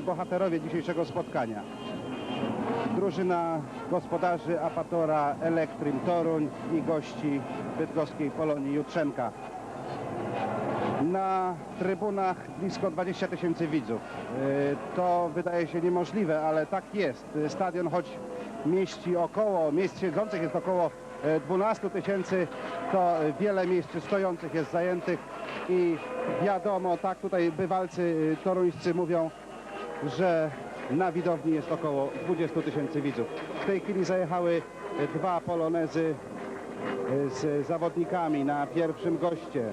bohaterowie dzisiejszego spotkania. Drużyna gospodarzy Apatora Elektrim Toruń i gości bydgoskiej Polonii Jutrzenka. Na trybunach blisko 20 tysięcy widzów. Y, To wydaje się niemożliwe, ale tak jest. Y, Stadion, choć mieści około, miejsc siedzących jest około y, 12 tysięcy, to y, wiele miejsc stojących jest zajętych i wiadomo, tak tutaj bywalcy y, toruńscy mówią, że na widowni jest około 20 tysięcy widzów. W tej chwili zajechały dwa polonezy y, z zawodnikami na pierwszym goście.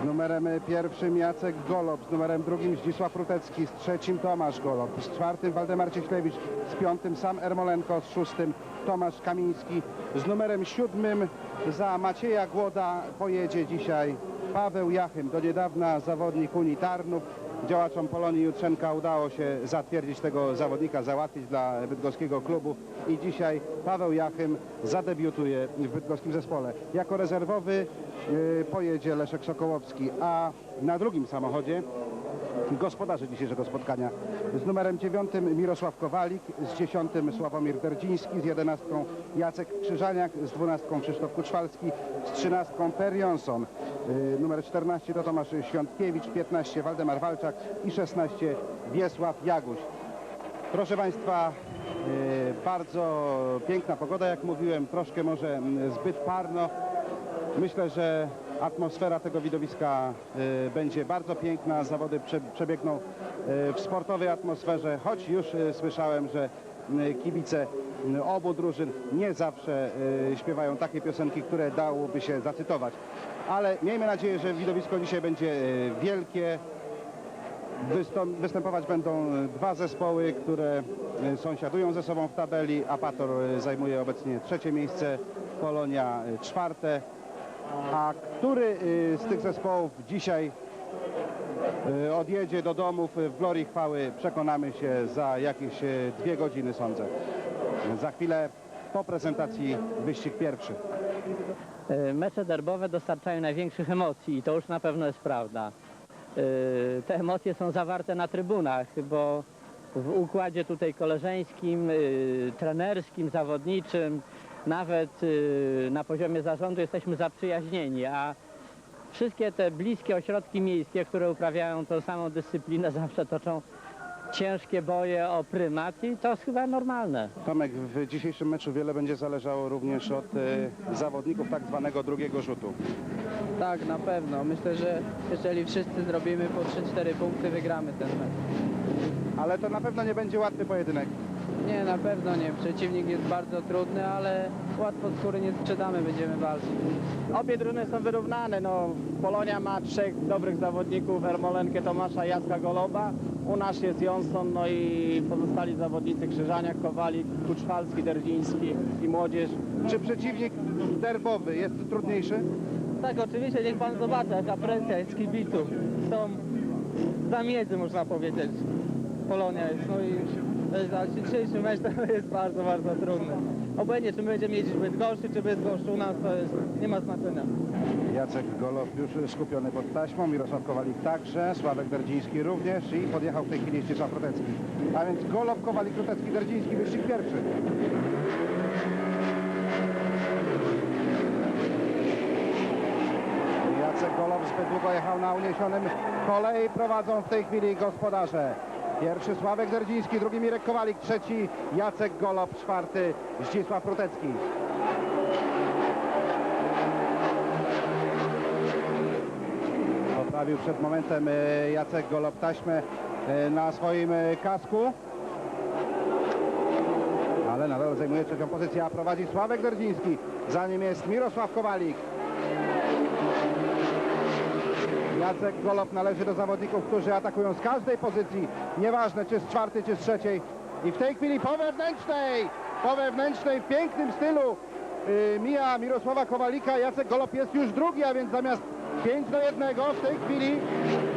Z numerem pierwszym Jacek Golob, z numerem drugim Zdzisław Rutecki, z trzecim Tomasz Golob, z czwartym Waldemar Cieślewicz, z piątym sam Ermolenko, z szóstym Tomasz Kamiński, z numerem siódmym za Macieja Głoda pojedzie dzisiaj Paweł Jachym, do niedawna zawodnik Unii Tarnów. Działaczom Polonii Jutrzenka udało się zatwierdzić tego zawodnika, załatwić dla bydgoskiego klubu i dzisiaj Paweł Jachym zadebiutuje w bydgoskim zespole. Jako rezerwowy y, pojedzie Leszek Sokołowski, a na drugim samochodzie gospodarze dzisiejszego spotkania. Z numerem dziewiątym Mirosław Kowalik, z dziesiątym Sławomir Derdziński, z jedenastką Jacek Krzyżaniak, z dwunastką Krzysztof Kuczwalski, z trzynastką Per Jonsson. Y, Numer 14 to Tomasz Świątkiewicz, 15 Waldemar Walczak i 16 Wiesław Jaguś. Proszę Państwa, y, bardzo piękna pogoda, jak mówiłem, troszkę może mm, zbyt parno. Myślę, że atmosfera tego widowiska y, będzie bardzo piękna. Zawody prze, przebiegną w sportowej atmosferze, choć już słyszałem, że kibice obu drużyn nie zawsze śpiewają takie piosenki, które dałoby się zacytować. Ale miejmy nadzieję, że widowisko dzisiaj będzie y, wielkie. Występować będą y, dwa zespoły, które y, sąsiadują ze sobą w tabeli. Apator zajmuje obecnie trzecie miejsce, Polonia czwarte. A który z tych zespołów dzisiaj odjedzie do domów w glorii chwały, przekonamy się za jakieś dwie godziny, sądzę. Za chwilę po prezentacji wyścig pierwszy. E, Mecze derbowe dostarczają największych emocji i to już na pewno jest prawda. E, Te emocje są zawarte na trybunach, bo w układzie tutaj koleżeńskim, e, trenerskim, zawodniczym, nawet na poziomie zarządu jesteśmy zaprzyjaźnieni, a wszystkie te bliskie ośrodki miejskie, które uprawiają tą samą dyscyplinę, zawsze toczą ciężkie boje o prymat i to jest chyba normalne. Tomek, w dzisiejszym meczu wiele będzie zależało również od y, zawodników tak zwanego drugiego rzutu. Tak, na pewno. Myślę, że jeżeli wszyscy zrobimy po 3-4 punkty, wygramy ten mecz. Ale to na pewno nie będzie łatwy pojedynek. Nie, na pewno nie. Przeciwnik jest bardzo trudny, ale łatwo skóry nie sprzedamy, będziemy walczyć. Obie drużyny są wyrównane. No, Polonia ma trzech dobrych zawodników, Ermolenkę Tomasza, Jacka Goloba. U nas jest Jonsson, no i pozostali zawodnicy Krzyżaniak, Kowalik, Kuczwalski, Derdziński i młodzież. Czy przeciwnik derbowy jest trudniejszy? Tak, oczywiście, niech pan zobaczy, jaka presja jest kibiców. Są zamiedzy, można powiedzieć. Polonia jest, no i a dzisiejszy mecz to jest bardzo, bardzo trudny. Obojętnie, czy my będziemy jeździć Bydgoszczy, czy Bydgoszcz u nas, to jest, nie ma znaczenia. Jacek Golob już skupiony pod taśmą, Mirosław Kowalik także, Sławek Derdziński również i podjechał w tej chwili Zdzisław Rutecki. A więc Golob, Kowalik, Rutecki, Derdziński, wyścig pierwszy. Jacek Golob zbyt długo jechał na uniesionym kolei, prowadzą w tej chwili gospodarze. Pierwszy Sławek Derdziński, drugi Mirek Kowalik, trzeci Jacek Golob, czwarty Zdzisław Rutecki. Poprawił przed momentem e, Jacek Golob taśmę e, na swoim e, kasku. Ale nadal zajmuje trzecią pozycję, a prowadzi Sławek Derdziński. Za nim jest Mirosław Kowalik. Jacek Golob należy do zawodników, którzy atakują z każdej pozycji. Nieważne czy z czwartej, czy z trzeciej. I w tej chwili po wewnętrznej, po wewnętrznej w pięknym stylu y, mija Mirosława Kowalika. Jacek Golob jest już drugi, a więc zamiast 5 do 1 w tej chwili,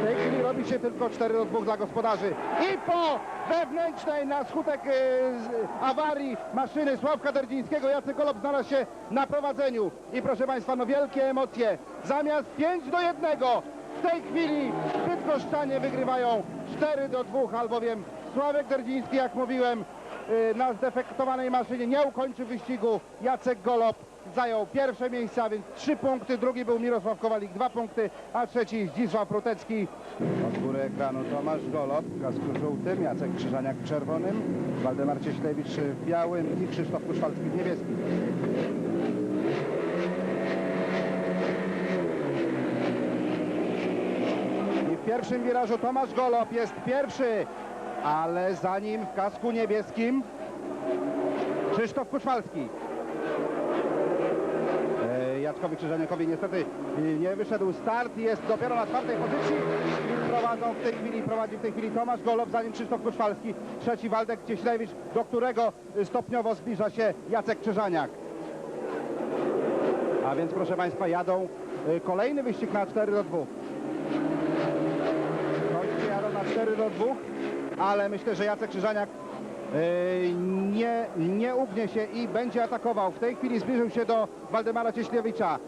w tej chwili robi się tylko 4 do 2 dla gospodarzy. I po wewnętrznej na skutek y, z- awarii maszyny Sławka Derdzińskiego Jacek Golob znalazł się na prowadzeniu. I proszę Państwa, no wielkie emocje. Zamiast 5 do 1 W tej chwili Bydgoszczanie wygrywają 4 do 2, albowiem Sławek Derdziński, jak mówiłem, y, na zdefektowanej maszynie nie ukończył wyścigu. Jacek Golob zajął pierwsze miejsce, a więc 3 punkty. Drugi był Mirosław Kowalik, 2 punkty, a trzeci Zdzisław Prutecki. Od góry ekranu Tomasz Golob w kasku żółtym, Jacek Krzyżaniak w czerwonym, Waldemar Cieślewicz w białym i Krzysztof Kuszwalski w niebieskim. W pierwszym wirażu Tomasz Golob jest pierwszy, ale za nim w kasku niebieskim Krzysztof Kuszwalski. E, Jackowi Krzyżaniakowi niestety e, nie wyszedł start, jest dopiero na czwartej pozycji. Prowadzą w tej chwili, prowadzi w tej chwili Tomasz Golob, za nim Krzysztof Kuszwalski, trzeci Waldek Cieślewicz, do którego e, stopniowo zbliża się Jacek Krzyżaniak. A więc proszę Państwa jadą kolejny wyścig na 4 do 2. Goście jadą na 4 do 2, ale myślę, że Jacek Krzyżaniak e, nie, nie ugnie się i będzie atakował. W tej chwili zbliżył się do Waldemara Cieśliewicza.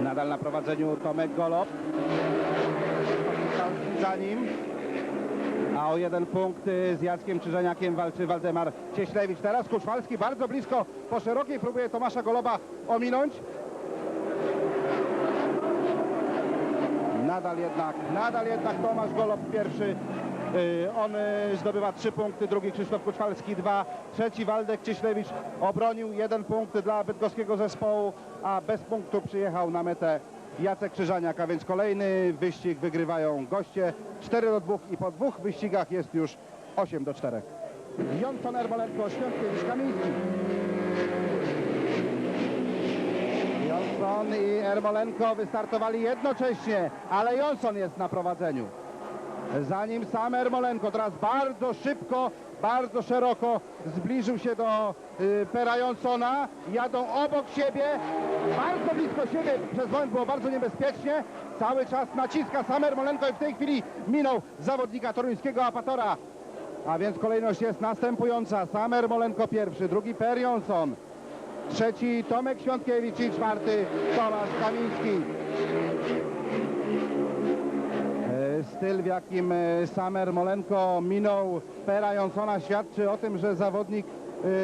Nadal na prowadzeniu Tomek Golob. Za nim. A o jeden punkt y, z Jackiem Krzyżaniakiem walczy Waldemar Cieślewicz. Teraz Kuszwalski bardzo blisko po szerokiej próbuje Tomasza Goloba ominąć. Nadal jednak, nadal jednak Tomasz Golob pierwszy. Y, On y, zdobywa trzy punkty, drugi Krzysztof Kuczwalski dwa, trzeci Waldek Cieślewicz obronił jeden punkt dla bydgoskiego zespołu, a bez punktu przyjechał na metę Jacek Krzyżaniak, a więc kolejny wyścig wygrywają goście 4 do 2 i po dwóch wyścigach jest już 8 do 4. Johnson Ermolenko, Świątkiewicz, Kamiński. Ermolenko wystartowali jednocześnie, ale Johnson jest na prowadzeniu. Za nim sam Ermolenko, teraz bardzo szybko, bardzo szeroko zbliżył się do y, Pera Johnsona. Jadą obok siebie, bardzo blisko siebie, przez moment było bardzo niebezpiecznie. Cały czas naciska sam Ermolenko i w tej chwili minął zawodnika toruńskiego Apatora. A więc kolejność jest następująca. Sam Ermolenko pierwszy, drugi Per Johnson. Trzeci Tomek Świątkiewicz i czwarty Tomasz Kamiński. E, Styl, w jakim e, Samer Molenko minął Pera Johnsona świadczy o tym, że zawodnik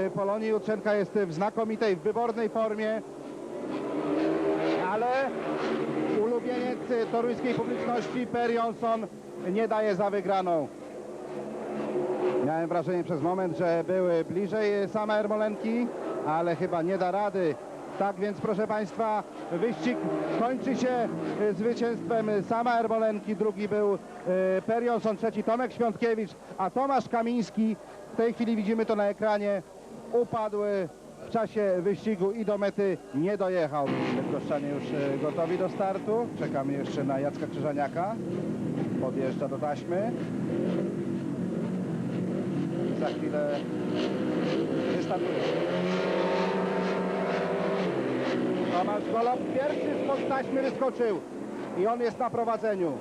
e, Polonii Jutrzenka jest w znakomitej, w wybornej formie. Ale ulubieniec toruńskiej publiczności Per Johnson nie daje za wygraną. Miałem wrażenie przez moment, że były bliżej same Ermolenki, ale chyba nie da rady. Tak więc proszę Państwa, wyścig kończy się e, zwycięstwem sama Ermolenki. Drugi był e, Per Johnson, trzeci Tomek Świątkiewicz, a Tomasz Kamiński, w tej chwili widzimy to na ekranie, upadł w czasie wyścigu i do mety nie dojechał. Goszczanie już e, gotowi do startu. Czekamy jeszcze na Jacka Krzyżaniaka. Podjeżdża do taśmy. Za chwilę wystartuje. Tomasz Golob pierwszy spod taśmy wyskoczył i on jest na prowadzeniu.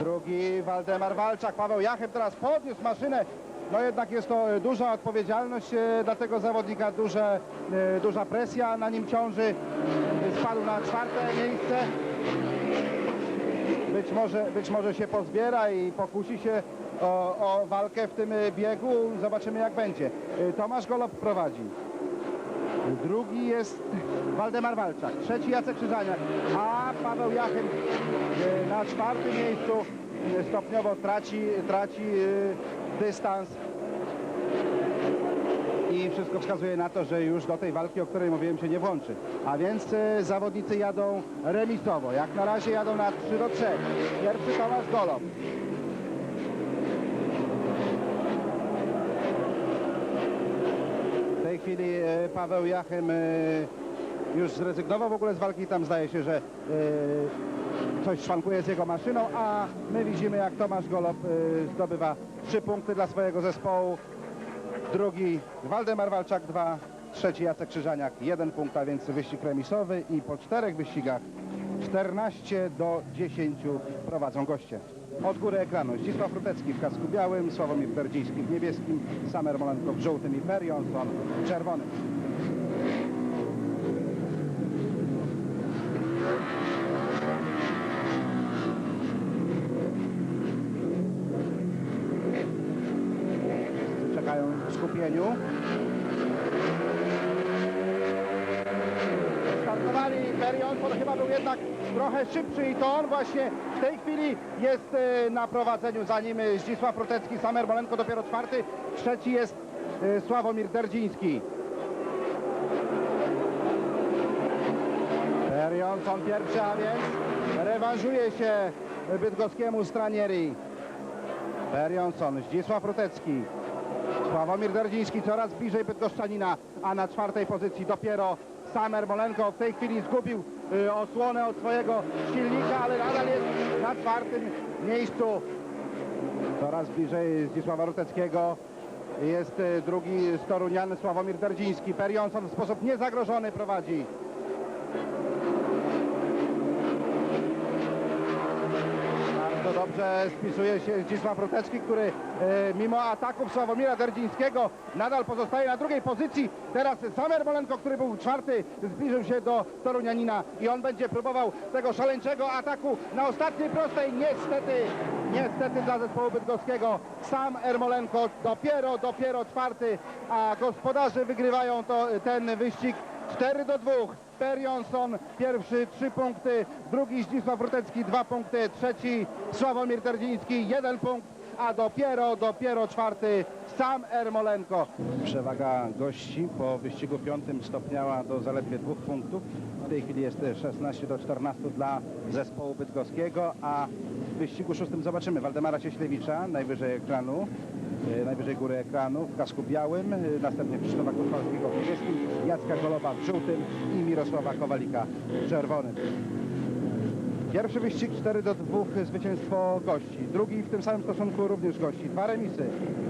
Drugi Waldemar Walczak. Paweł Jachem teraz podniósł maszynę. No jednak jest to e, duża odpowiedzialność e, dla tego zawodnika, duże, e, duża presja na nim ciąży. Spadł na czwarte miejsce. Być może, być może się pozbiera i pokusi się o, o walkę w tym biegu. Zobaczymy jak będzie. Tomasz Golob prowadzi. Drugi jest Waldemar Walczak, trzeci Jacek Krzyżaniak, a Paweł Jachem e, na czwartym miejscu e, stopniowo traci, traci e, dystans. I wszystko wskazuje na to, że już do tej walki, o której mówiłem, się nie włączy. A więc e, zawodnicy jadą remisowo. Jak na razie jadą na 3 do 3. Pierwszy Tomasz Golob. W tej chwili e, Paweł Jachem e, już zrezygnował w ogóle z walki. Tam zdaje się, że e, coś szwankuje z jego maszyną, a my widzimy jak Tomasz Golob zdobywa trzy punkty dla swojego zespołu. Drugi Waldemar Walczak, dwa. Trzeci Jacek Krzyżaniak, jeden punkt, a więc wyścig remisowy i po czterech wyścigach 14 do 10 prowadzą goście. Od góry ekranu Zdzisław Rutecki w kasku białym, Sławomir Berdziński w niebieskim, Samer Molenko w żółtym i Per Jonsson w czerwonym. Czekają w skupieniu. Startowali, Per chyba był jednak trochę szybszy i to on właśnie w tej chwili jest e, na prowadzeniu. Za nim e, Zdzisław Protecki, sam Ermolenko dopiero czwarty, trzeci jest e, Sławomir Derdziński. Berionson pierwszy, a więc rewanżuje się bydgoskiemu Stranieri. Berionson, Zdzisław Protecki, Sławomir Derdziński coraz bliżej Bydgoszczanina, a na czwartej pozycji dopiero sam Ermolenko. W tej chwili zgubił osłonę od swojego silnika, ale nadal jest na czwartym miejscu. Coraz bliżej Zdzisława Ruteckiego jest y, drugi z Torunian Sławomir Derdziński. Perionson w sposób niezagrożony prowadzi. Dobrze spisuje się Zdzisław Rutecki, który e, mimo ataków Sławomira Derdzińskiego nadal pozostaje na drugiej pozycji. Teraz sam Ermolenko, który był czwarty, zbliżył się do Torunianina i on będzie próbował tego szaleńczego ataku na ostatniej prostej. Niestety, niestety dla zespołu bydgoskiego sam Ermolenko dopiero, dopiero czwarty, a gospodarze wygrywają to, ten wyścig 4 do 2. Per Jonsson pierwszy 3 punkty, drugi Zdzisław Rutecki 2 punkty, trzeci Sławomir Terdziński 1 punkt, a dopiero, dopiero czwarty sam Ermolenko. Przewaga gości po wyścigu piątym stopniała do zaledwie dwóch punktów. W tej chwili jest 16 do 14 dla zespołu bydgoskiego, a w wyścigu szóstym zobaczymy Waldemara Cieślewicza najwyżej ekranu. E, Najwyżej góry ekranu w kasku białym, e, następnie Krzysztofa Kurwalskiego w niebieskim, Jacka Goloba w żółtym i Mirosława Kowalika w czerwonym. Pierwszy wyścig 4 do 2 zwycięstwo gości. Drugi w tym samym stosunku również gości. Dwa remisy.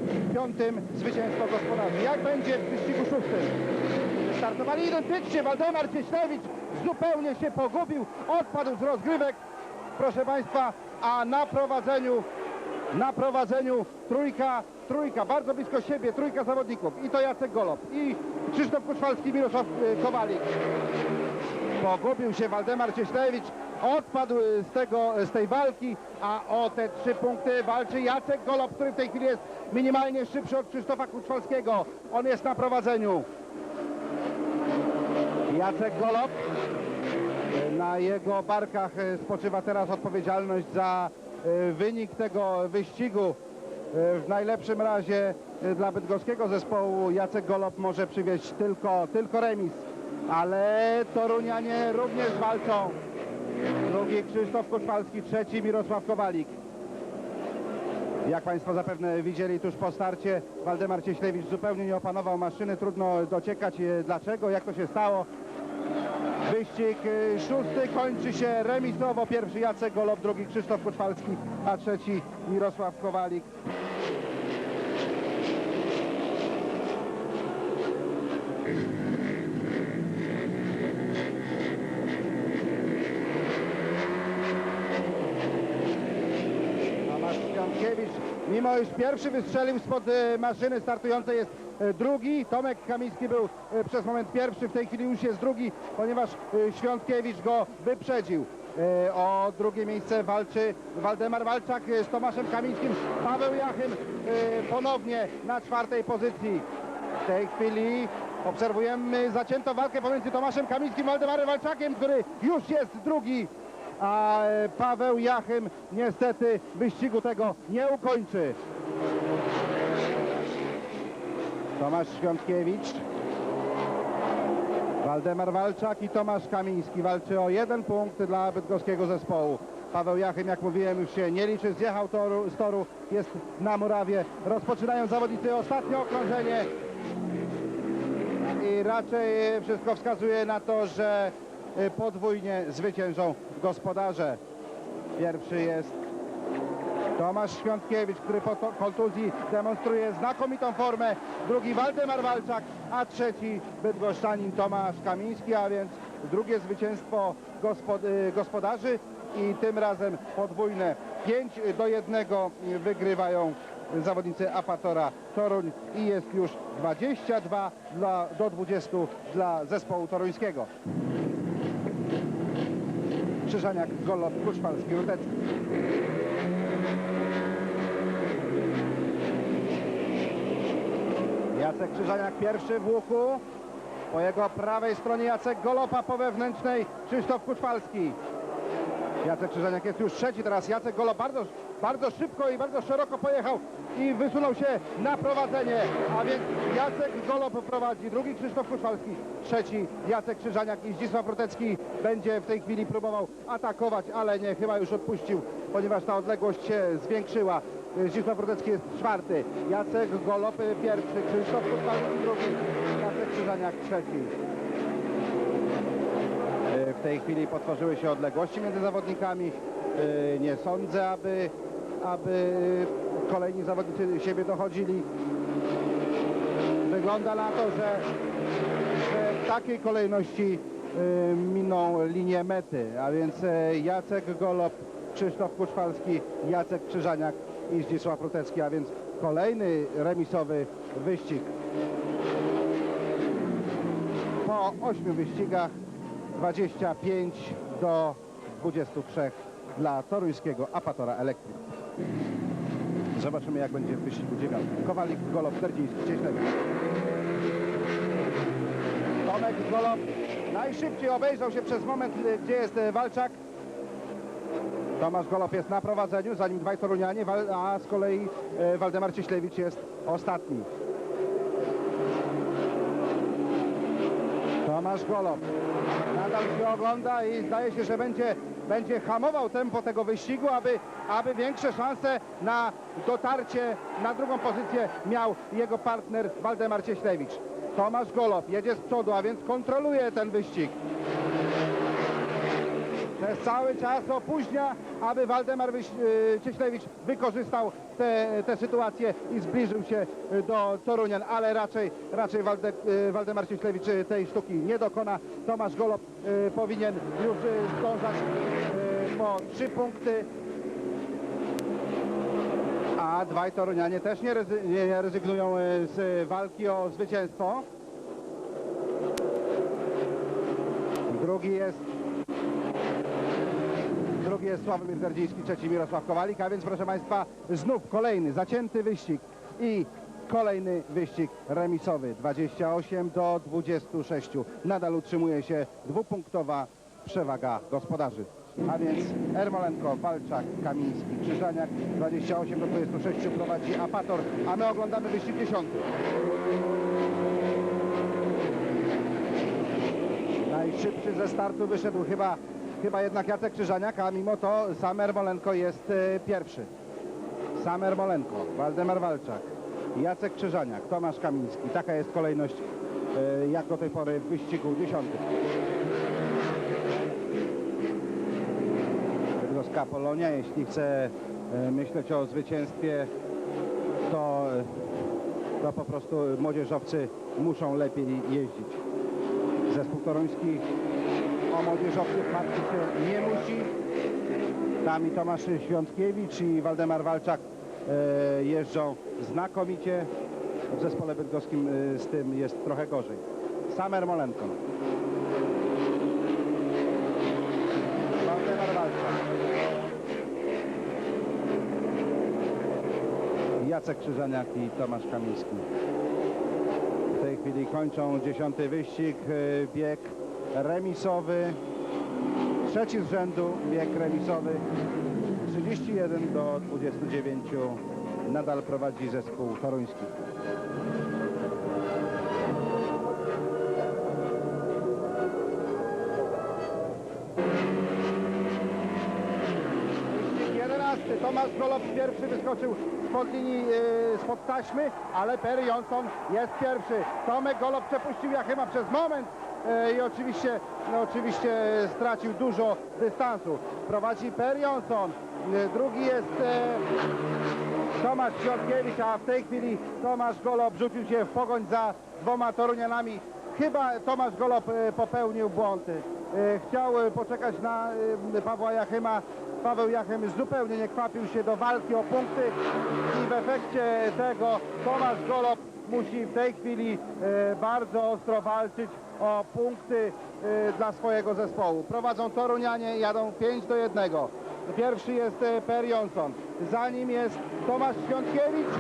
W piątym zwycięstwo gospodarzy. Jak będzie w wyścigu szóstym? Startowali identycznie. Waldemar Cieślewicz zupełnie się pogubił. Odpadł z rozgrywek. Proszę Państwa, a na prowadzeniu na prowadzeniu trójka, trójka, bardzo blisko siebie, trójka zawodników. I to Jacek Golob, i Krzysztof Kuczwalski, Mirosław y, Kowalik. Pogubił się Waldemar Cieślewicz, odpadł z, tego, z tej walki, a o te trzy punkty walczy Jacek Golob, który w tej chwili jest minimalnie szybszy od Krzysztofa Kuczwalskiego. On jest na prowadzeniu. Jacek Golob. Na jego barkach spoczywa teraz odpowiedzialność za wynik tego wyścigu. E, W najlepszym razie e, dla bydgoskiego zespołu Jacek Golob może przywieźć tylko, tylko remis. Ale Torunianie również walczą. Drugi Krzysztof Koszwalski, trzeci Mirosław Kowalik. Jak Państwo zapewne widzieli tuż po starcie, Waldemar Cieślewicz zupełnie nie opanował maszyny. Trudno dociekać e, dlaczego, jak to się stało. Wyścig y, szósty kończy się remisowo. Pierwszy Jacek Golob, drugi Krzysztof Kuczwalski, a trzeci Mirosław Kowalik. Tomasz Świątkiewicz, mimo iż pierwszy wystrzelił spod e, maszyny startującej jest drugi. Tomek Kamiński był e, przez moment pierwszy, w tej chwili już jest drugi, ponieważ e, Świątkiewicz go wyprzedził. E, O drugie miejsce walczy Waldemar Walczak e, z Tomaszem Kamińskim. Paweł Jachym e, ponownie na czwartej pozycji. W tej chwili obserwujemy zaciętą walkę pomiędzy Tomaszem Kamińskim i Waldemarem Walczakiem, który już jest drugi a e, Paweł Jachym niestety wyścigu tego nie ukończy. Tomasz Świątkiewicz, Waldemar Walczak i Tomasz Kamiński walczy o jeden punkt dla bydgoskiego zespołu. Paweł Jachym, jak mówiłem, już się nie liczy, zjechał toru, z toru, jest na murawie. Rozpoczynają zawodnicy ostatnie okrążenie i raczej wszystko wskazuje na to, że podwójnie zwyciężą gospodarze. Pierwszy jest Tomasz Świątkiewicz, który po kontuzji demonstruje znakomitą formę. Drugi Waldemar Walczak, a trzeci bydgoszczanin Tomasz Kamiński, a więc drugie zwycięstwo gospod y, gospodarzy i tym razem podwójne 5 do 1 wygrywają zawodnicy Apatora Toruń i jest już 22 dla, do 20 dla zespołu toruńskiego. Krzyżaniak, Golob, Kuczmalski, Rutecki. Jacek Krzyżaniak pierwszy w łuku. Po jego prawej stronie Jacek Golopa, po wewnętrznej Krzysztof Kuczwalski. Jacek Krzyżaniak jest już trzeci, teraz Jacek Golo bardzo, bardzo szybko i bardzo szeroko pojechał i wysunął się na prowadzenie, a więc Jacek Golo prowadzi, drugi Krzysztof Kuszwalski, trzeci Jacek Krzyżaniak i Zdzisław Protecki będzie w tej chwili próbował atakować, ale nie, chyba już odpuścił, ponieważ ta odległość się zwiększyła. Zdzisław Protecki jest czwarty, Jacek Golop pierwszy, Krzysztof Kuszwalski drugi, Jacek Krzyżaniak trzeci. E, W tej chwili potworzyły się odległości między zawodnikami. E, Nie sądzę, aby, aby kolejni zawodnicy siebie dochodzili. Wygląda na to, że, że w takiej kolejności miną linię mety, a więc Jacek Golob, Krzysztof Kuczwalski, Jacek Krzyżaniak i Zdzisław Protecki, a więc kolejny remisowy wyścig. Po ośmiu wyścigach 25 do 23 dla toruńskiego Apatora Elektryk. Zobaczymy jak będzie w wyścigu dziewiątym. Kowalik, Golob, Terdziński, Cieślewicz. Tomek Golob najszybciej obejrzał się przez moment, gdzie jest y, Walczak. Tomasz Golob jest na prowadzeniu, zanim dwaj Torunianie, a z kolei y, Waldemar Cieślewicz jest ostatni. Tomasz Golob nadal się ogląda i zdaje się, że będzie, będzie hamował tempo tego wyścigu, aby, aby większe szanse na dotarcie na drugą pozycję miał jego partner Waldemar Cieślewicz. Tomasz Golob jedzie z przodu, a więc kontroluje ten wyścig. Przez cały czas opóźnia, aby Waldemar y, Cieślewicz wykorzystał tę sytuację i zbliżył się y, do Torunian, ale raczej, raczej Walde, Waldemar Cieślewicz tej sztuki nie dokona. Tomasz Golob powinien już zdążać po trzy punkty. A dwaj Torunianie też nie, rezy- nie rezygnują z walki o zwycięstwo. Drugi jest jest Sławomir Zerdziński, trzeci Mirosław Kowalik, a więc proszę Państwa znów kolejny zacięty wyścig i kolejny wyścig remisowy 28 do 26. Nadal utrzymuje się dwupunktowa przewaga gospodarzy. A więc Ermolenko, Walczak, Kamiński, Krzyżaniak 28 do 26 prowadzi Apator, a my oglądamy wyścig 10. Najszybszy ze startu wyszedł chyba, chyba jednak Jacek Krzyżaniak, a mimo to sam Ermolenko jest e, pierwszy. Sam Ermolenko, Waldemar Walczak, Jacek Krzyżaniak, Tomasz Kamiński. Taka jest kolejność e, jak do tej pory w wyścigu dziesiątym. Bydgoska Polonia, jeśli chce e, myśleć o zwycięstwie, to, to po prostu młodzieżowcy muszą lepiej jeździć. Zespół toruński o młodzieżowców martwić się nie musi. Tam i Tomasz Świątkiewicz i Waldemar Walczak e, jeżdżą znakomicie. W zespole bydgoskim e, z tym jest trochę gorzej. Sam Ermolenko. Waldemar Walczak. Jacek Krzyżaniak i Tomasz Kamiński. W tej chwili kończą dziesiąty wyścig, e, bieg remisowy. Trzeci z rzędu bieg remisowy. 31 do 29 nadal prowadzi zespół toruński. Wyścig 11. Tomasz Golob pierwszy wyskoczył spod linii, e, spod taśmy, ale Perry Johnson jest pierwszy. Tomek Golob przepuścił Jachema przez moment i oczywiście, no, oczywiście stracił dużo dystansu. Prowadzi Perry Johnson. E, Drugi jest e, Tomasz Świątkiewicz, a w tej chwili Tomasz Golob rzucił się w pogoń za dwoma Torunianami. Chyba Tomasz Golob e, popełnił błąd. E, Chciał e, poczekać na e, Pawła Jachema. Paweł Jachem zupełnie nie kwapił się do walki o punkty i w efekcie tego Tomasz Golob musi w tej chwili e, bardzo ostro walczyć o punkty e, dla swojego zespołu. Prowadzą Torunianie, jadą 5 do 1. Pierwszy jest e, Per Jonsson. Za nim jest Tomasz Świątkiewicz,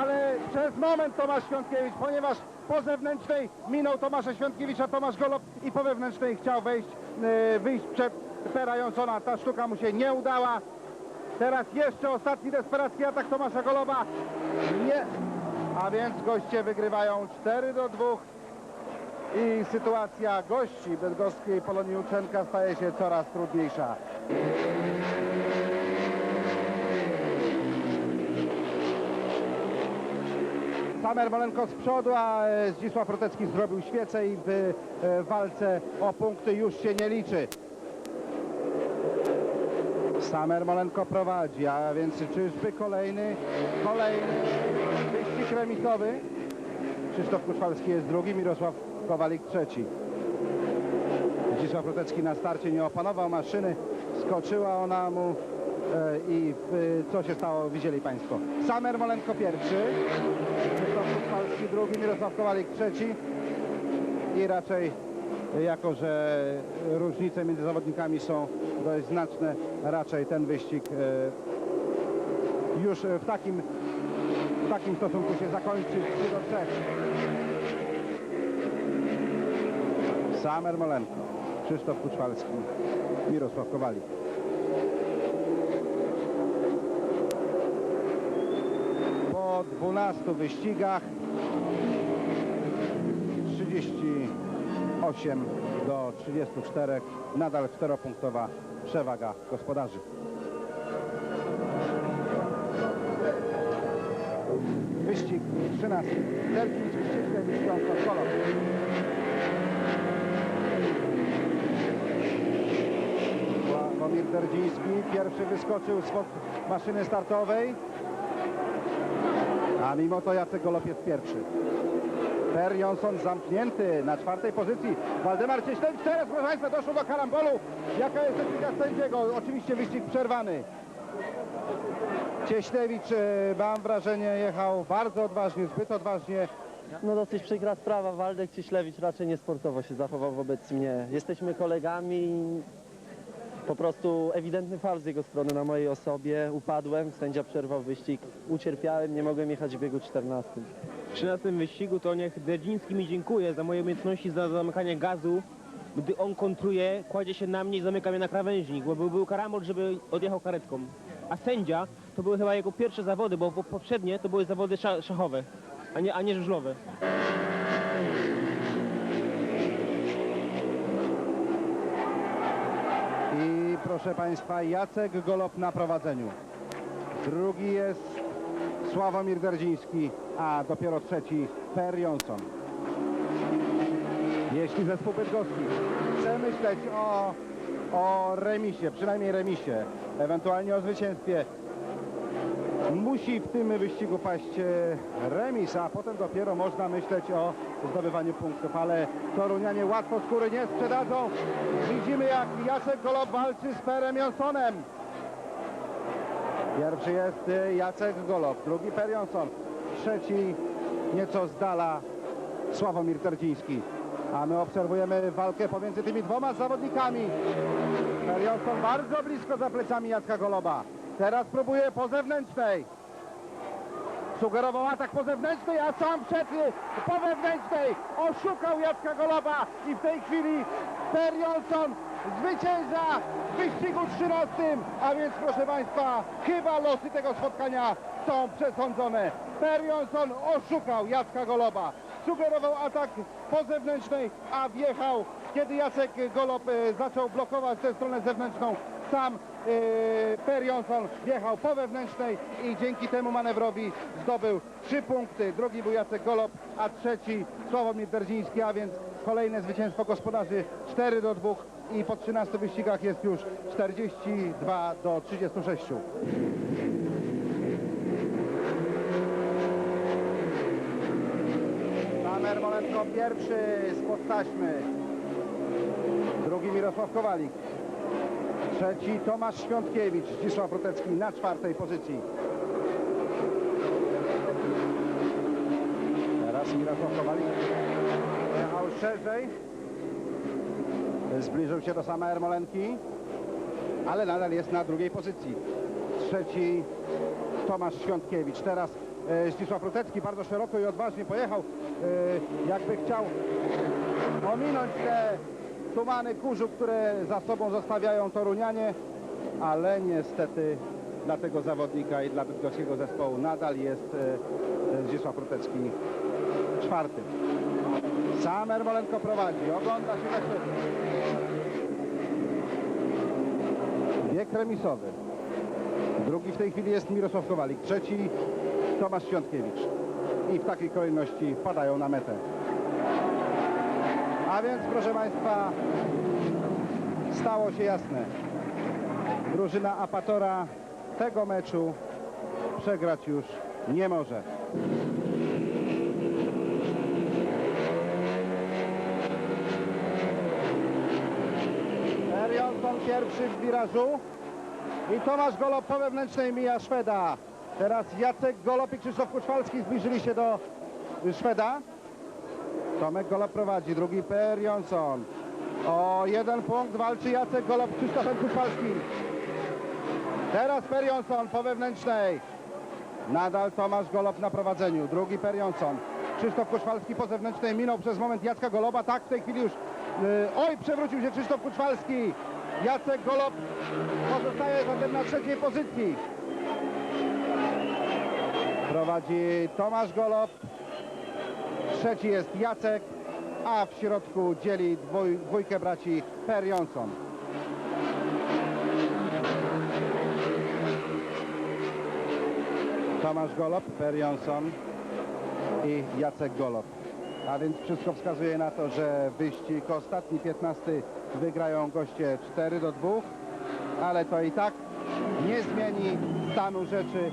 ale przez moment Tomasz Świątkiewicz, ponieważ po zewnętrznej minął Tomasza Świątkiewicza Tomasz Golob i po wewnętrznej chciał wejść, e, wyjść przed Pera Jonssona. Ta sztuka mu się nie udała. Teraz jeszcze ostatni desperacki atak Tomasza Goloba. Nie. A więc goście wygrywają 4 do 2 i sytuacja gości bydgoskiej Polonii Uczenka staje się coraz trudniejsza. Sam Ermolenko z przodu, a e, Zdzisław Rotecki zrobił świecę i w e, walce o punkty już się nie liczy. Sam Ermolenko prowadzi, a więc czyżby kolejny, kolejny wyścig remisowy? Krzysztof Kuczwalski jest drugi, Mirosław Kowalik trzeci. Zdzisław Rotecki na starcie nie opanował maszyny, skoczyła ona mu e, i e, co się stało widzieli Państwo. Sam Ermolenko pierwszy, Krzysztof drugi, Mirosław Kowalik trzeci i raczej e, jako, że różnice między zawodnikami są dość znaczne, raczej ten wyścig już w takim, w takim stosunku się zakończy 3 do 3. Sam Ermolenko, Krzysztof Kuczwalski, Mirosław Kowalik. Po 12 wyścigach 38 do 34, nadal czteropunktowa przewaga gospodarzy. Wyścig 13. Derkiewicz, Ścieżkiewicz, Jąkot, Kolor. Derdziński pierwszy wyskoczył spod maszyny startowej. A mimo to Jacek Golob pierwszy. Per Jonsson zamknięty na czwartej pozycji. Waldemar Cieślewicz teraz, proszę Państwa, doszło do karambolu. Jaka jest decyzja sędziego? Oczywiście wyścig przerwany. Cieślewicz, e, mam wrażenie, jechał bardzo odważnie, zbyt odważnie. No dosyć przykra sprawa. Waldek Cieślewicz raczej niesportowo się zachował wobec mnie. Jesteśmy kolegami. Po prostu ewidentny fal z jego strony na mojej osobie. Upadłem, sędzia przerwał wyścig. Ucierpiałem, nie mogłem jechać w biegu 14. W 13 wyścigu to niech Derdziński mi dziękuję za moje umiejętności za zamykanie gazu. Gdy on kontruje, kładzie się na mnie i zamyka mnie na krawężnik, bo był, był karambol, żeby odjechał karetką. A sędzia to były chyba jego pierwsze zawody, bo po- poprzednie to były zawody sza, szachowe, a nie, a nie żużlowe. I proszę Państwa, Jacek Golob na prowadzeniu. Drugi jest Sławomir Derdziński, a dopiero trzeci Per Jonsson. Jeśli zespół bydgoski chce myśleć o, o remisie, przynajmniej remisie, ewentualnie o zwycięstwie, musi w tym wyścigu paść e, remis, a potem dopiero można myśleć o zdobywaniu punktów, ale Torunianie łatwo skóry nie sprzedadzą. Widzimy jak Jacek Golob walczy z Perem Jonsonem. Pierwszy jest e, Jacek Golob, drugi Per Jonsson, trzeci nieco z dala Sławomir Terdziński. A my obserwujemy walkę pomiędzy tymi dwoma zawodnikami. Per Jonsson bardzo blisko za plecami Jacka Goloba. Teraz próbuje po zewnętrznej. Sugerował atak po zewnętrznej, a sam przed po wewnętrznej oszukał Jacka Goloba i w tej chwili Per Jonsson zwycięża w wyścigu 13, a więc proszę Państwa, chyba losy tego spotkania są przesądzone. Per Jonsson oszukał Jacka Goloba. Sugerował atak po zewnętrznej, a wjechał, kiedy Jacek Golob e, zaczął blokować tę stronę zewnętrzną. Sam Per Jonsson wjechał po wewnętrznej i dzięki temu manewrowi zdobył trzy punkty. Drugi był Jacek Golob, a trzeci Sławomir Derdziński, a więc kolejne zwycięstwo gospodarzy 4 do 2 i po 13 wyścigach jest już 42 do 36. Tamer Molenko pierwszy spod taśmy. Drugi Mirosław Kowalik. Trzeci Tomasz Świątkiewicz, Zdzisław Rutecki na czwartej pozycji. Teraz Mirosław Kowalik jechał szerzej. Zbliżył się do sama Ermolenki. ale nadal jest na drugiej pozycji. Trzeci Tomasz Świątkiewicz. Teraz e, Zdzisław Rutecki bardzo szeroko i odważnie pojechał, e, jakby chciał ominąć te tumany kurzu, które za sobą zostawiają Torunianie, ale niestety dla tego zawodnika i dla bydgoskiego zespołu nadal jest e, Zdzisław Rutecki czwarty. Sam Ermolenko prowadzi, ogląda się na siebie. Bieg remisowy. Drugi w tej chwili jest Mirosław Kowalik. Trzeci Tomasz Świątkiewicz. I w takiej kolejności wpadają na metę. A więc, proszę Państwa, stało się jasne. Drużyna Apatora tego meczu przegrać już nie może. Johnson pierwszy w wirażu i Tomasz Golob po wewnętrznej mija Szweda. Teraz Jacek Golob i Krzysztof Kuczwalski zbliżyli się do Szweda. Tomek Golob prowadzi, drugi Per Johnson. O jeden punkt walczy Jacek Golob z Krzysztofem Kuczwalskim. Teraz Per Johnson po wewnętrznej. Nadal Tomasz Golob na prowadzeniu. Drugi Per Johnson. Krzysztof Kuczwalski po zewnętrznej minął przez moment Jacka Goloba. Tak, w tej chwili już. y, oj, przewrócił się Krzysztof Kuczwalski. Jacek Golob pozostaje zatem na trzeciej pozycji. Prowadzi Tomasz Golob. Trzeci jest Jacek, a w środku dzieli dwój, dwójkę braci Per Johnson. Tomasz Golob, Per Johnson i Jacek Golob. A więc wszystko wskazuje na to, że wyścig ostatni, 15 wygrają goście 4 do 2, ale to i tak nie zmieni stanu rzeczy.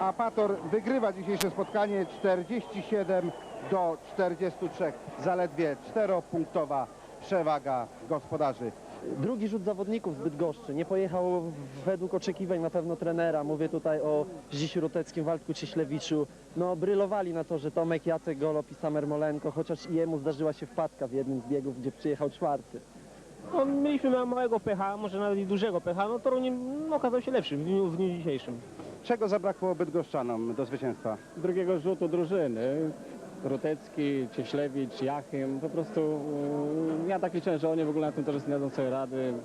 Apator wygrywa dzisiejsze spotkanie 47 do 43. Zaledwie czteropunktowa przewaga gospodarzy. Drugi rzut zawodników z Bydgoszczy. Nie pojechał według oczekiwań na pewno trenera. Mówię tutaj o Zdzisiu Ruteckim, Waldku Cieślewiczu. No brylowali na to, że Tomek, Jacek Golob i Samer Molenko, chociaż i jemu zdarzyła się wpadka w jednym z biegów, gdzie przyjechał czwarty. No, mieliśmy ma- małego pecha, może nawet i dużego pecha, no Toruń no, okazał się lepszy w dniu, w dniu dzisiejszym. Czego zabrakło Bydgoszczanom do zwycięstwa? Drugiego rzutu drużyny. Rutecki, Cieślewicz, Jachim, po prostu mm, ja tak liczyłem, że oni w ogóle na tym torze nie dadzą sobie rady.